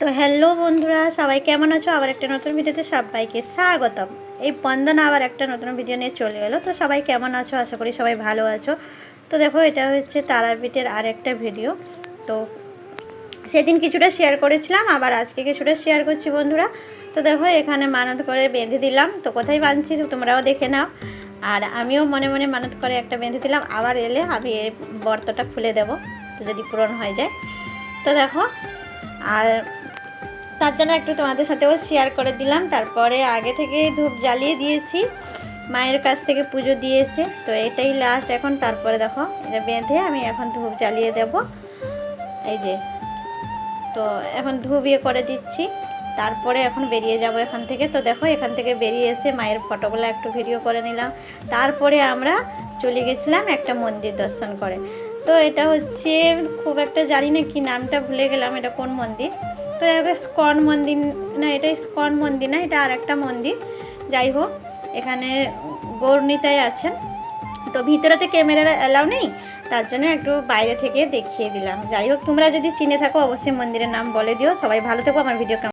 তো হ্যালো বন্ধুরা, সবাই কেমন আছো? আবার একটা নতুন ভিডিওতে সবাইকে স্বাগতম। এই বন্দনা আবার একটা নতুন ভিডিও নিয়ে চলে এলো। তো সবাই কেমন আছো? আশা করি সবাই ভালো আছো। তো দেখো, এটা হচ্ছে তারাপীঠের আর একটা ভিডিও। তো সেদিন কিছুটা শেয়ার করেছিলাম, আবার আজকে কিছুটা শেয়ার করছি বন্ধুরা। তো দেখো, এখানে মানত করে বেঁধে দিলাম। তো কোথায় বাঁধছি তোমরাও দেখে নাও। আর আমিও মনে মনে মানত করে একটা বেঁধে দিলাম। আবার এলে আমি এই বর্তটা খুলে দেব। তো যদি পূরণ হয়ে যায়। তো দেখো, আর তার জন্য একটু তোমাদের সাথেও শেয়ার করে দিলাম। তারপরে আগে থেকে ধূপ জ্বালিয়ে দিয়েছি। মায়ের কাছ থেকে পুজো দিয়েছে। তো এটাই লাস্ট এখন তারপরে দেখো, এটা বেঁধে আমি এখন ধূপ জ্বালিয়ে দেব। এই যে। তো এখন ধূপ ইয়ে করে দিচ্ছি। তারপরে এখন বেরিয়ে যাব এখান থেকে। তো দেখো, এখান থেকে বেরিয়ে এসে মায়ের ফটোগুলো একটু ভিডিও করে নিলাম। তারপরে আমরা চলে গেছিলাম একটা মন্দির দর্শন করে। তো এটা হচ্ছে, খুব একটা জানি না কি নামটা ভুলে গেলাম, এটা কোন মন্দির? তো এটা স্কন মন্দির, না, এটা স্কন মন্দির না, এটা আর একটা মন্দির। যাই হোক, এখানে গৌরনীতায় আছেন। তো ভিতরেতে ক্যামেরার অ্যালাউ নেই, তার জন্য একটু বাইরে থেকে দেখিয়ে দিলাম। যাই হোক, তোমরা যদি চিনে থাকো, অবশ্যই মন্দিরের নাম বলে দিও। সবাই ভালো থেকো, আমার ভিডিও